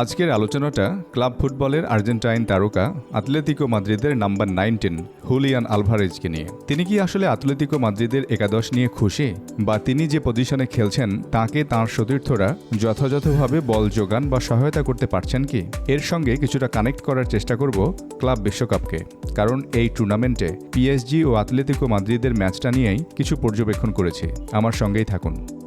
আজকের আলোচনাটা ক্লাব ফুটবলের আর্জেন্টাইন তারকা আতলেতিকো মাদ্রিদের নাম্বার নাইনটিন হুলিয়ান আলভারেজকে নিয়ে। তিনি কি আসলে আতলেতিকো মাদ্রিদের একাদশ নিয়ে খুশি? বা তিনি যে পজিশনে খেলছেন, তাকে তাঁর সতীর্থরা যথাযথভাবে বল যোগান বা সহায়তা করতে পারছেন কি? এর সঙ্গে কিছুটা কানেক্ট করার চেষ্টা করব ক্লাব বিশ্বকাপকে। কারণ এই টুর্নামেন্টে পিএসজি ও আতলেতিকো মাদ্রিদের ম্যাচটা নিয়েই কিছু পর্যবেক্ষণ করেছি। আমার সঙ্গেই থাকুন।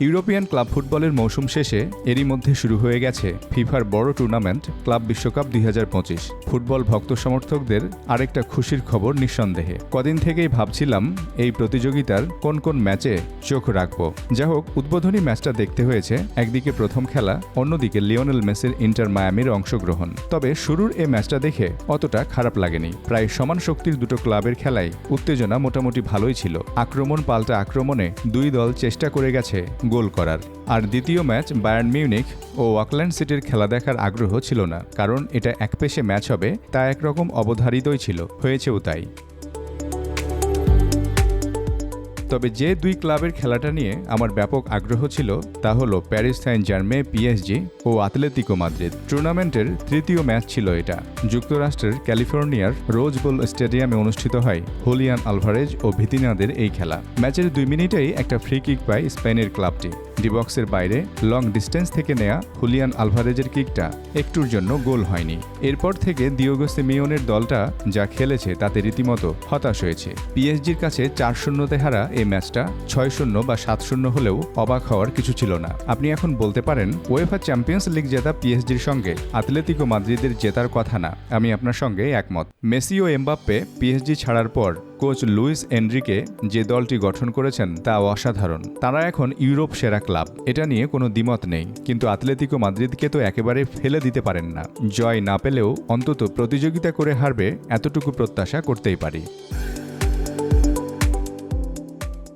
ইউরোপিয়ান ক্লাব ফুটবলের মৌসুম শেষে এরই মধ্যে শুরু হয়ে গেছে ফিফার বড় টুর্নামেন্ট ক্লাব বিশ্বকাপ দুই হাজার পঁচিশ। ফুটবল ভক্ত সমর্থকদের আরেকটা খুশির খবর নিঃসন্দেহে। কদিন থেকেই ভাবছিলাম এই প্রতিযোগিতার কোন কোন ম্যাচে চোখ রাখব। যা হোক উদ্বোধনী ম্যাচটা দেখতে হয়েছে, একদিকে প্রথম খেলা, অন্যদিকে লিওনেল মেসির ইন্টার মায়ামির অংশগ্রহণ। তবে শুরুর এই ম্যাচটা দেখে অতটা খারাপ লাগেনি। প্রায় সমান শক্তির দুটো ক্লাবের খেলায় উত্তেজনা মোটামুটি ভালোই ছিল। আক্রমণ পাল্টা আক্রমণে দুই দল চেষ্টা করে গেছে গোল করার। আর দ্বিতীয় ম্যাচ বায়ার্ন মিউনিক ও ওয়াকল্যান্ড সিটির খেলা দেখার আগ্রহ ছিল না, কারণ এটা একপেশে ম্যাচ হবে, তা একরকম অবধারিতই ছিল, হয়েছেও তাই। তবে যে দুই ক্লাবের খেলাটা নিয়ে আমার ব্যাপক আগ্রহ ছিল তা হল প্যারিস সাইন জার্মে পিএসজি ও আতলেতিকো মাদ্রিদ। টুর্নামেন্টের তৃতীয় ম্যাচ ছিল এটা। যুক্তরাষ্ট্রের ক্যালিফোর্নিয়ার রোজ বোল স্টেডিয়ামে অনুষ্ঠিত হয় হুলিয়ান আলভারেজ ও ভিতিনাদের এই খেলা। ম্যাচের দুই মিনিটেই একটা ফ্রি কিক পায় স্পেনের ক্লাবটি। ডিবক্সের বাইরে লং ডিস্টেন্স থেকে নেয়া হুলিয়ান আলভারেজের কিকটা একটুর জন্য গোল হয়নি। এরপর থেকে দিওগো সিমিওনের দলটা যা খেলেছে তাতে রীতিমতো হতাশ হয়েছে। পিএসজির কাছে চার শূন্যতে হারা এই ম্যাচটা ছয় শূন্য বা সাত শূন্য হলেও অবাক হওয়ার কিছু ছিল না। আপনি এখন বলতে পারেন ওয়েফা চ্যাম্পিয়ন্স লিগ জেতা পিএসজির সঙ্গে আতলেতিকো মাদ্রিদের জেতার কথা না। আমি আপনার সঙ্গে একমত। মেসি ও এমবাপ্পে পিএসজি ছাড়ার পর কোচ লুইস এনরিকে যে দলটি গঠন করেছেন তা অসাধারণ। তারা এখন ইউরোপ সেরা ক্লাব। এটা নিয়ে কোনো দ্বিমত নেই। কিন্তু আতলেতিকো মাদ্রিদকে তো একেবারে ফেলে দিতে পারেন না। জয় না পেলেও অন্তত প্রতিযোগিতা করে হারবে এতটুকু প্রত্যাশা করতেই পারি।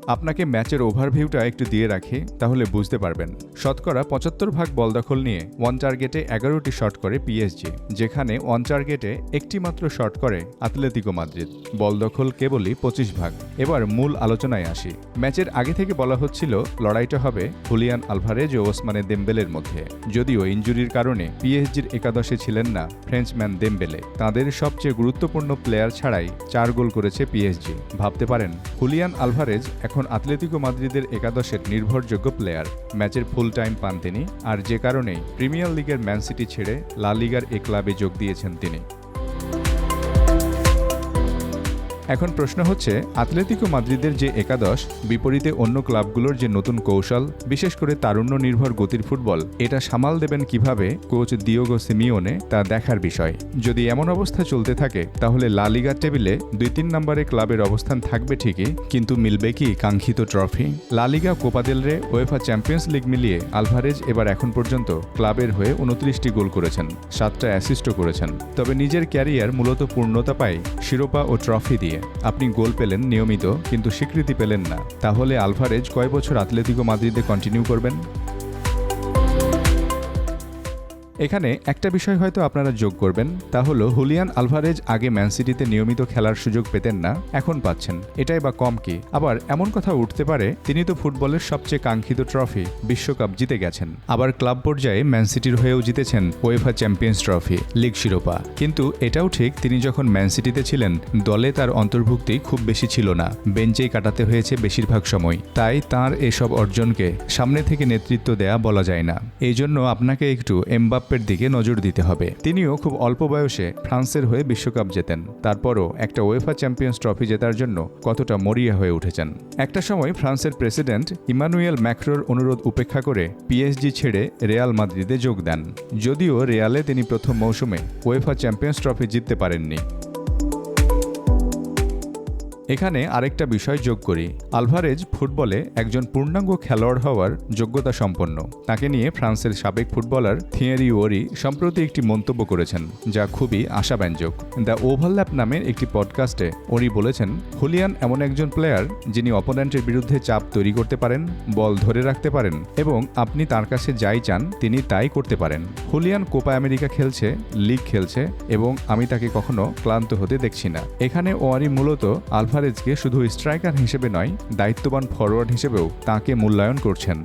আপনাকে ম্যাচের ওভারভিউটা একটু দিয়ে রাখি, তাহলে বুঝতে পারবেন। শতকরা পঁচাত্তর ভাগ বল দখল নিয়ে ওয়ান টার্গেটে এগারোটি শট করে পিএসজি, যেখানে ওয়ান টার্গেটে একটি মাত্র শট করে আতলেতিকো মাদ্রিদ। বল দখল কেবলই পঁচিশ ভাগ। এবার মূল আলোচনায় আসি। ম্যাচের আগে থেকে বলা হচ্ছিল, লড়াইটা হবে হুলিয়ান আলভারেজ ও ওসমানে দেমবেলের মধ্যে। যদিও ইঞ্জুরির কারণে পিএসজির একাদশে ছিলেন না ফ্রেঞ্চম্যান দেমবেলে। তাদের সবচেয়ে গুরুত্বপূর্ণ প্লেয়ার ছাড়াই চার গোল করেছে পিএসজি। ভাবতে পারেন, হুলিয়ান আলভারেজ এখন আতলেতিকো মাদ্রিদের একাদশের নির্ভরযোগ্য প্লেয়ার ম্যাচের ফুল টাইম পান তিনি, আর যে কারণেই প্রিমিয়ার লিগের ম্যান সিটি ছেড়ে লা লিগার এ ক্লাবে যোগ দিয়েছেন তিনি। এখন প্রশ্ন হচ্ছে আতলেতিকো মাদ্রিদের যে একাদশ, বিপরীতে অন্য ক্লাবগুলোর যে নতুন কৌশল, বিশেষ করে তারুণ্য নির্ভর গতির ফুটবল, এটা সামাল দেবেন কীভাবে? কোচ দিওগো সিমিওনে, তা দেখার বিষয়। যদি এমন অবস্থা চলতে থাকে, তাহলে লা লিগার টেবিলে দুই তিন নম্বরে ক্লাবের অবস্থান থাকবে ঠিকই, কিন্তু মিলবে কি কাঙ্ক্ষিত trophy? La Liga Copa del Rey UEFA Champions League মিলিয়ে আলভারেজ এবার এখন পর্যন্ত ক্লাবের হয়ে উনত্রিশটি গোল করেছেন, সাতটা অ্যাসিস্টও করেছেন। তবে নিজের ক্যারিয়ার মূলত পূর্ণতা পায় শিরোপা ও ট্রফি দিয়ে। আপনি গোল পেলেন নিয়মিত, কিন্তু স্বীকৃতি পেলেন না। তাহলে আলভারেজ কয় বছর আতলেতিকো মাদ্রিদে কন্টিনিউ করবেন? এখানে একটা বিষয় হয়তো আপনারা যোগ করবেন, তা হলো হুলিয়ান আলভারেজ আগে ম্যান সিটিতে নিয়মিত খেলার সুযোগ পেতেন না, এখন পাচ্ছেন। এটাই বা কম কি? আবার এমন কথা উঠতে পারে, তিনি তো ফুটবলের সবচেয়ে কাঙ্ক্ষিত ট্রফি, বিশ্বকাপ জিতে গেছেন। আবার ক্লাব পর্যায়ে ম্যান সিটির হয়েও জিতেছেন ওয়েফা চ্যাম্পিয়ন্স ট্রফি লিগ শিরোপা। কিন্তু এটাও ঠিক, তিনি যখন ম্যান সিটিতে ছিলেন, দলে তার অন্তর্ভুক্তি খুব বেশি ছিল না। বেঞ্চেই কাটাতে হয়েছে বেশিরভাগ সময়। তাই তার এসব অর্জনকে সামনে থেকে নেতৃত্ব দেয়া বলা যায় না। এই জন্য আপনাকে একটু এমবাপ এমবাপ্পের দিকে নজর দিতে হবে। তিনিও খুব অল্প বয়সে ফ্রান্সের হয়ে বিশ্বকাপ জেতেন। তারপরও একটা ওয়েফা চ্যাম্পিয়ন্স ট্রফি জেতার জন্য কতটা মরিয়া হয়ে উঠেছেন। একটা সময় ফ্রান্সের প্রেসিডেন্ট ইমানুয়েল ম্যাক্রোর অনুরোধ উপেক্ষা করে পিএসজি ছেড়ে রেয়াল মাদ্রিদে যোগ দেন। যদিও রেয়ালে তিনি প্রথম মৌসুমে ওয়েফা চ্যাম্পিয়ন্স ট্রফি জিততে পারেননি। এখানে আরেকটা বিষয় যোগ করি। আলভারেজ ফুটবলে একজন পূর্ণাঙ্গ খেলোয়াড় হওয়ার যোগ্যতা সম্পন্ন। তাকে নিয়ে ফ্রান্সের সাবেক ফুটবলার থিয়েরি ওরি সম্প্রতি একটি মন্তব্য করেছেন, যা খুবই আশাব্যঞ্জক। দ্য ওভারল্যাপ নামের একটি পডকাস্টে ওরি বলেছেন, হুলিয়ান এমন একজন প্লেয়ার যিনি অপোনেন্টের বিরুদ্ধে চাপ তৈরি করতে পারেন, বল ধরে রাখতে পারেন, এবং আপনি তার কাছে যাই চান, তিনি তাই করতে পারেন। হুলিয়ান কোপা আমেরিকা খেলছে, লিগ খেলছে, এবং আমি তাকে কখনো ক্লান্ত হতে দেখছি না। এখানে ওয়ারি মূলত আলফা আলভারেজকে শুধু স্ট্রাইকার হিসেবে নয় দায়িত্ববান ফরোয়ার্ড হিসেবেও তাকে মূল্যায়ন করছেন।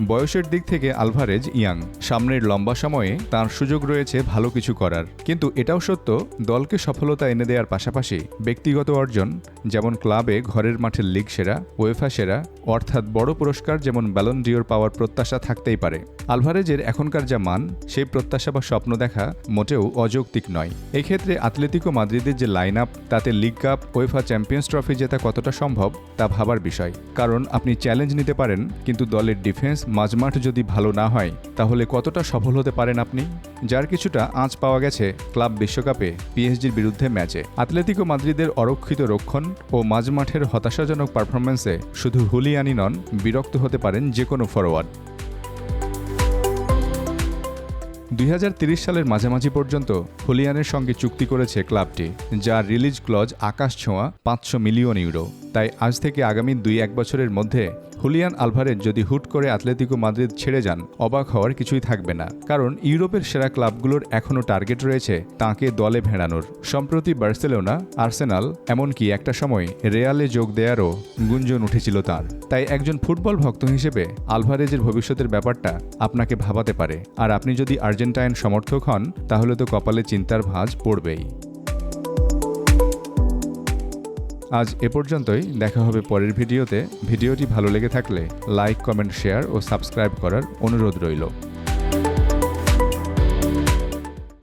বয়সের দিক থেকে আলভারেজ ইয়াং। সামনের লম্বা সময়ে তার সুযোগ রয়েছে ভালো কিছু করার। কিন্তু এটাও সত্য, দলকে সফলতা এনে দেওয়ার পাশাপাশি ব্যক্তিগত অর্জন, যেমন ক্লাবে ঘরের মাঠের লিগ সেরা ওয়েফা সেরা, অর্থাৎ বড় পুরস্কার যেমন ব্যালন ডিওর পাওয়ার প্রত্যাশা থাকতেই পারে। আলভারেজের এখনকার যা মান, সেই প্রত্যাশা বা স্বপ্ন দেখা মোটেও অযৌক্তিক নয়। এক্ষেত্রে ক্ষেত্রে আতলেতিকো মাদ্রিদের যে লাইন আপ তাতে league cup UEFA champions trophy জেতা কতটা সম্ভব, তা ভাবার বিষয়। কারণ আপনি চ্যালেঞ্জ নিতে পারেন, কিন্তু দলের ডিফেন্স মাঝমাঠ যদি ভালো না হয়, তাহলে কতটা সফল হতে পারেন আপনি? যার কিছুটা আঁচ পাওয়া গেছে ক্লাব বিশ্বকাপে পিএসজির বিরুদ্ধে ম্যাচে। আতলেতিকো মাদ্রিদের অরক্ষিত রক্ষণ ও মাঝমাঠের হতাশাজনক পারফরম্যান্সে শুধু হুলিয়ানি নন, বিরক্ত হতে পারেন যে কোনো ফরোয়ার্ড। দুই সালের মাঝামাঝি পর্যন্ত হুলিয়ানের সঙ্গে চুক্তি করেছে ক্লাবটি, যার রিলিজ ক্লজ আকাশ ছোঁয়া পাঁচশো মিলিয়ন ইউরো। তাই আজ থেকে আগামী দুই এক বছরের মধ্যে হুলিয়ান আলভারেজ যদি হুট করে আতলেতিকো মাদ্রিদ ছেড়ে যান, অবাক হওয়ার কিছুই থাকবে না। কারণ ইউরোপের সেরা ক্লাবগুলোর এখনও টার্গেট রয়েছে তাকে দলে ভেড়ানোর। সম্প্রতি বার্সেলোনা, আর্সেনাল, এমনকি একটা সময় রেয়ালে যোগ দেয়ারও গুঞ্জন উঠেছিল তার। তাই একজন ফুটবল ভক্ত হিসেবে আলভারেজের ভবিষ্যতের ব্যাপারটা আপনাকে ভাবাতে পারে। আর আপনি যদি আর্জেন্টাইন সমর্থক হন, তাহলে তো কপালে চিন্তার ভাঁজ পড়বেই। আজ এ পর্যন্তই, দেখা হবে পরের ভিডিওতে। ভিডিওটি ভালো লেগে থাকলে লাইক, কমেন্ট, শেয়ার ও সাবস্ক্রাইব করার অনুরোধ রইল।